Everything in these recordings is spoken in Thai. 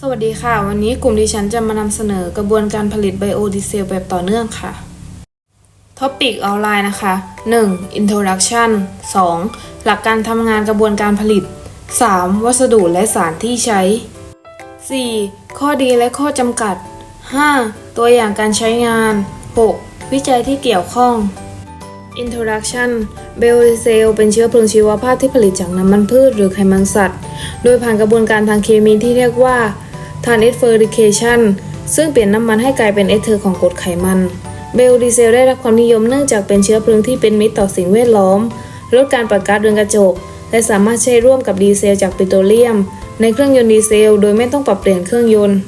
สวัสดีค่ะ วันนี้กลุ่มดิฉันจะมานำเสนอกระบวนการผลิตไบโอดีเซลแบบต่อเนื่องค่ะท็อปิกออนไลน์นะคะ 1. Introduction 2. หลักการทำงานกระบวนการผลิต 3. วัสดุและสารที่ใช้ 4. ข้อดีและข้อจำกัด 5. ตัวอย่างการใช้งาน 6. วิจัยที่เกี่ยวข้อง Introduction เบลเซลเป็นเชื้อเพลิงชีวภาพที่ผลิตจากน้ำมันพืชหรือไขมันสัตว์ โดยผ่านกระบวนการทางเคมีที่เรียกว่า Transesterification ซึ่งเปลี่ยนน้ำมันให้กลายเป็นเอสเทอร์ของกรดไขมัน เบลดีเซลได้รับความนิยมเนื่องจากเป็นเชื้อเพลิงที่เป็นมิตรต่อสิ่งแวดล้อม ลดการปล่อยก๊าซเรือนกระจก และสามารถใช้ร่วมกับดีเซลจากปิโตรเลียม ในเครื่องยนต์ดีเซล โดยไม่ต้องปรับเปลี่ยนเครื่องยนต์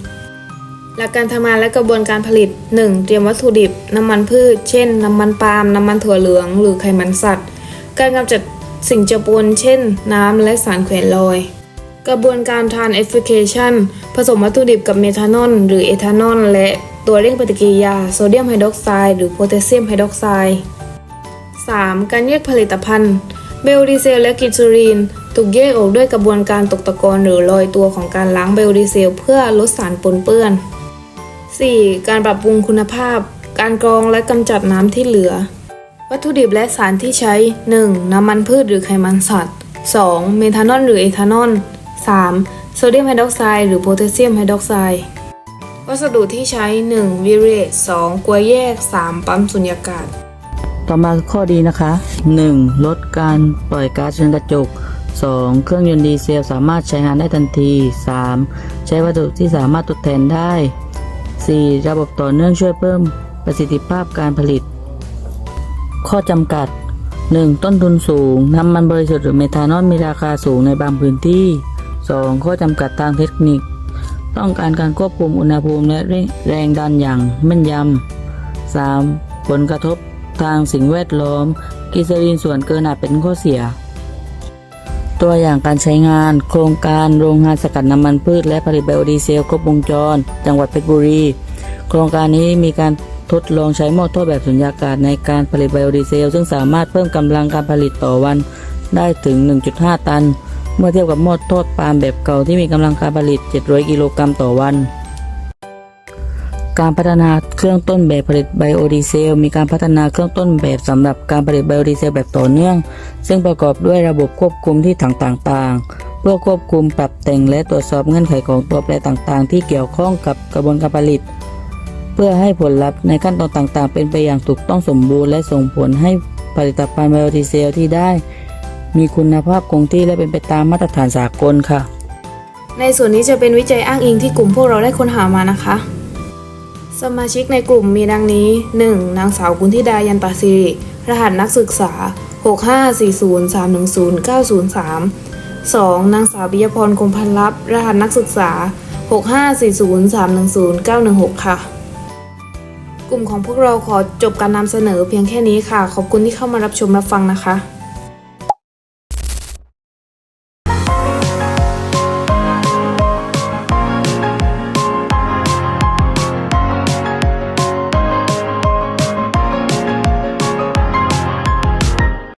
หลักการทำงานและกระบวนการผลิต 1. เตรียมวัตถุดิบ น้ำมันพืช เช่น น้ำมันปาล์ม น้ำมันถั่วเหลือง หรือไขมันสัตว์ การกำจัดสิ่งเจือปนเช่น น้ำและสารแขวนลอย กระบวนการ transesterification ผสมวัตถุดิบกับเมทานอลหรือเอทานอลและตัวเร่งปฏิกิริยาโซเดียมไฮดรอกไซด์หรือโพแทสเซียมไฮดรอกไซด์ 3. การแยกผลิตภัณฑ์ เบลดีเซลและกิจูรีน ถูกแยกออกด้วยกระบวนการตกตะกอนหรือลอยตัวของการล้างเบลดีเซลเพื่อลดสารปนเปื้อน 4. การปรับปรุงคุณภาพ การกรองและกำจัดน้ำที่เหลือ วัตถุดิบและสารที่ใช้ 1. น้ำมันพืชหรือไขมันสัตว์ 2. เมทานอลหรือเอทานอล 3. โซเดียมไฮดรอกไซด์หรือโพแทสเซียมไฮดรอกไซด์วัสดุที่ใช้ 1. วิเรต 2. กลวแยก 3. ปั๊มสุญญากาศ ต่อมาข้อดีนะคะ 1. ลดการปล่อยก๊าซเรือนกระจก 2. เครื่องยนต์ดีเซลสามารถใช้งานได้ทันที 3. ใช้วัสดุที่สามารถทดแทนได้ 4. ระบบต่อเนื่องช่วยเพิ่มประสิทธิภาพการผลิต ข้อจำกัด 1. ต้นทุนสูง น้ำมันบริสุทธิ์หรือเมทานอลมีราคาสูงในบางพื้นที่ 2. ข้อจำกัดทางเทคนิค ต้องการการควบคุมอุณหภูมิและแรงดันอย่างแม่นยำ 3. ผลกระทบทางสิ่งแวดล้อมกิซารีนส่วนเกินอาจเป็นข้อเสีย ตัวอย่างการใช้งาน โครงการโรงงานสกัดน้ำมันพืช และผลิตไบโอดีเซลครบวงจร จังหวัดเพชรบุรี โครงการนี้มีการทดลองใช้หม้อทอแบบสุญญากาศในการผลิตไบโอดีเซล ซึ่งสามารถเพิ่มกำลังการผลิตต่อวันได้ถึง 1.5 ตัน เมื่อเทียบกับหม้อทอดปาล์มแบบเก่าที่มีกำลังการผลิต 700 กิโลกรัมต่อวัน การพัฒนาเครื่องต้นแบบผลิตไบโอดีเซล มีการพัฒนาเครื่องต้นแบบสำหรับการผลิตไบโอดีเซลแบบต่อเนื่อง ซึ่งประกอบด้วยระบบควบคุมที่ต่างๆเพื่อควบคุมปรับแต่งและตรวจสอบเงื่อนไขของตัวแปรต่างๆ ที่เกี่ยวข้องกับกระบวนการผลิต เพื่อให้ผลลัพธ์ในขั้นตอนต่างๆ เป็นไปอย่างถูกต้องสมบูรณ์และส่งผลให้ผลิตภัณฑ์ไบโอดีเซลที่ได้ มีคุณภาพคงที่และเป็นไปตามมาตรฐานสากลค่ะ ในส่วนนี้จะเป็นวิจัยอ้างอิงที่กลุ่มพวกเราได้ค้นหามานะคะ สมาชิกในกลุ่มมีดังนี้ 1. นางสาวกุนธิดายันตาสิริ รหัสนักศึกษา 6540310903 2. นางสาวปิยพรคมพันลับ รหัสนักศึกษา 65403100916 ค่ะ กลุ่มของพวกเราขอจบการนำเสนอเพียงแค่นี้ค่ะ ขอบคุณที่เข้ามารับชมรับฟังนะคะ